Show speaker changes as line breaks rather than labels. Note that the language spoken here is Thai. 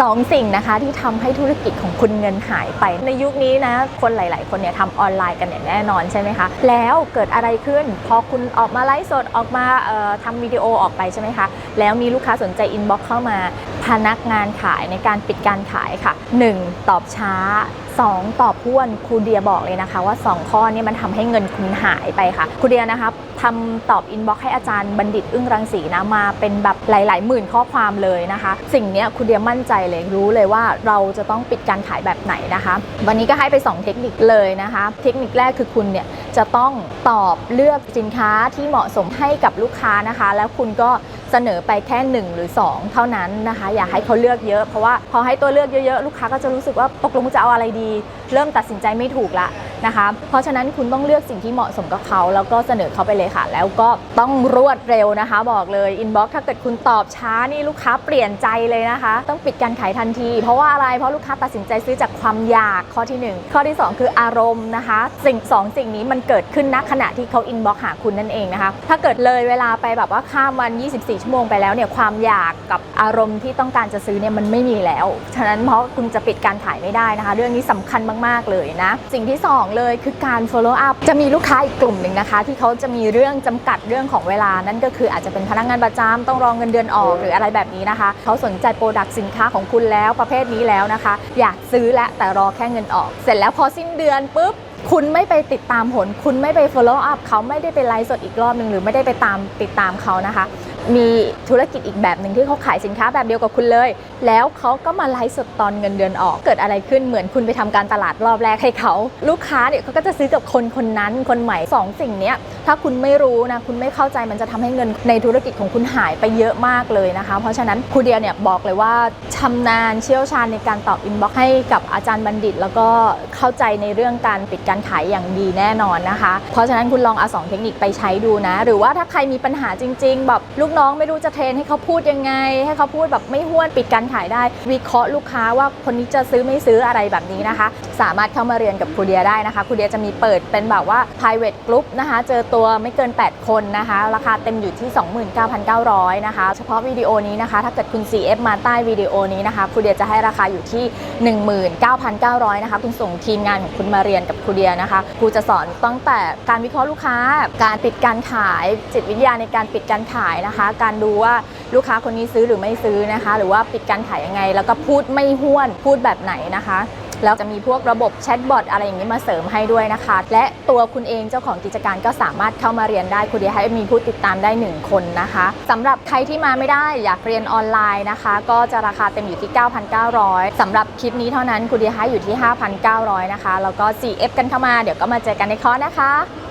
สองสิ่งนะคะที่ทำให้ธุรกิจของคุณเงินหายไปในยุคนี้นะคนหลาย ๆ คนเนี่ยทำออนไลน์กันอย่างแน่นอนใช่ไหมคะ แล้วเกิดอะไรขึ้น พอคุณออกมาไลฟ์สดออกมาเอ่อทำวิดีโอออกไปใช่ไหมคะ แล้วมีลูกค้าสนใจอินบ็อกซ์เข้ามา พนักงานขายในการปิดการขายค่ะ 1. ตอบช้า 2. ตอบพ่วนครูเดียบอกเลยนะคะ ว่า 2 ข้อนี้มันทำให้เงินคุณหายไปค่ะครูเดียนะคะทำตอบอินบ็อกให้อาจารย์บัณฑิตอึ้งรังสีนะมาเป็นแบบหลาย ๆ หมื่นข้อความเลยนะคะ สิ่งเนี้ยครูเดียมั่นใจเลยรู้เลยว่าเราจะต้องปิดการขายแบบไหนนะคะ วันนี้ก็ให้ไป 2 เทคนิคเลยนะคะ เทคนิคแรกคือคุณเนี่ยจะต้องตอบเลือกสินค้าที่เหมาะสมให้กับลูกค้านะคะ แล้วคุณก็ เสนอไปแค่ 1 หรือ 2 เท่านั้นนะคะ อย่าให้เขาเลือกเยอะเพราะว่าพอให้ตัวเลือกเยอะๆ ลูกค้าก็จะรู้สึกว่าตกลงจะเอาอะไรดี เริ่มตัดสินใจไม่ถูกละ นะคะ เพราะฉะนั้นคุณต้องเลือกสิ่งที่เหมาะสมกับเขาแล้วก็เสนอเขาไปเลยค่ะ แล้วก็ต้องรวดเร็วนะคะ บอกเลยอินบ็อกถ้าเกิดคุณตอบช้านี่ลูกค้าเปลี่ยนใจเลยนะคะ ต้องปิดการขายทันที เพราะว่าอะไรเพราะลูกค้าตัดสินใจซื้อจากความอยากข้อที่หนึ่งข้อที่สองคืออารมณ์นะคะ สิ่งสองสิ่งนี้มันเกิดขึ้นณขณะที่เขาอินบ็อกหาคุณนั่นเองนะคะ ถ้าเกิดเลยเวลาไปแบบว่าข้ามวัน 24 ชั่วโมงไปแล้วเนี่ยความอยากกับอารมณ์ที่ต้องการจะซื้อเนี่ยมันไม่มีแล้ว ฉะนั้นเพราะคุณจะปิดการขายไม่ได้นะคะ เรื่องนี้สำคัญมากๆเลยนะ สิ่งที่สองเลยคือการ follow up จะมีลูกค้าอีกกลุ่มหนึ่งนะคะ ที่เขาจะมีเรื่องจำกัดเรื่องของเวลา นั่นก็คืออาจจะเป็นพนักงานประจำต้องรองเงินเดือนออกหรืออะไรแบบนี้นะคะ เขาสนใจโปรดักต์สินค้าของคุณแล้วประเภทนี้แล้วนะคะ อยากซื้อแล้วแต่รอแค่เงินออก เสร็จแล้วพอสิ้นเดือนปุ๊บคุณไม่ไปติดตามผล คุณไม่ไป follow up เขาไม่ได้ไปไลฟ์สดอีกรอบหนึ่งหรือไม่ได้ไปตามติดตามเขานะคะ มีธุรกิจอีกแบบหนึ่งที่เขาขายสินค้าแบบเดียวกับคุณเลย แล้วเขาก็มาไลฟ์สดตอนเงินเดือนออก เกิดอะไรขึ้นเหมือนคุณไปทำการตลาดรอบแรกให้เขา ลูกค้าเนี่ยเขาก็จะซื้อกับคนคนนั้นคนใหม่สองสิ่งนี้ถ้าคุณไม่รู้นะคุณไม่เข้าใจมันจะทำให้เงินในธุรกิจของคุณหายไปเยอะมากเลยนะคะ เพราะฉะนั้นครูเดียเนี่ยบอกเลยว่าชำนาญเชี่ยวชาญในการตอบอินบ็อกซ์ให้กับอาจารย์บัณฑิต แล้วก็เข้าใจในเรื่องการปิดการขายอย่างดีแน่นอนนะคะ เพราะฉะนั้นคุณลองเอาสองเทคนิคไปใช้ดูนะ หรือว่าถ้าใครมีปัญหาจริง ๆ แบบลูกน้องไม่รู้จะเทรนให้เขาพูดยังไง ให้เขาพูดแบบไม่ห้วนปิดการขายได้ วิเคราะห์ลูกค้าว่าคนนี้จะซื้อไม่ซื้ออะไรแบบนี้นะคะ สามารถเข้ามาเรียนกับครูเดียได้นะคะครูเดียจะมีเปิดเป็นแบบว่า private group นะคะ เจอตัวไม่เกิน 8 คนนะคะ ราคาเต็มอยู่ที่ 29,900นะคะ เฉพาะวิดีโอนี้นะคะ ถ้าเกิดคุณ CF มาใต้วิดีโอนี้นะคะครูเดียจะให้ราคาอยู่ที่ 19,900นะคะคุณส่งทีมงานของคุณมาเรียนกับครูเดียนะคะครูจะสอนตั้งแต่การวิเคราะห์ลูกค้า การปิดการขายจิตวิทยาในการปิดการขายนะคะการดูว่าลูกค้าคนนี้ซื้อหรือไม่ซื้อนะคะ หรือว่าปิดการขายยังไง แล้วก็พูดไม่ห้วนพูดแบบไหนนะคะแล้วจะมีพวกระบบแชทบอทอะไรอย่างนี้มาเสริมให้ด้วยนะคะ และตัวคุณเองเจ้าของกิจการก็สามารถเข้ามาเรียนได้คุณเดียให้มีผู้ติดตามได้ 1 คนนะคะสำหรับใครที่มาไม่ได้อยากเรียนออนไลน์นะคะ ก็จะราคาเต็มอยู่ที่ 9,900สำหรับคลิปนี้เท่านั้นคุณเดียให้อยู่ที่ 5,900 นะคะ แล้วก็ 4F กันเข้ามาเดี๋ยวก็มาเจอกันในคอร์สนะคะ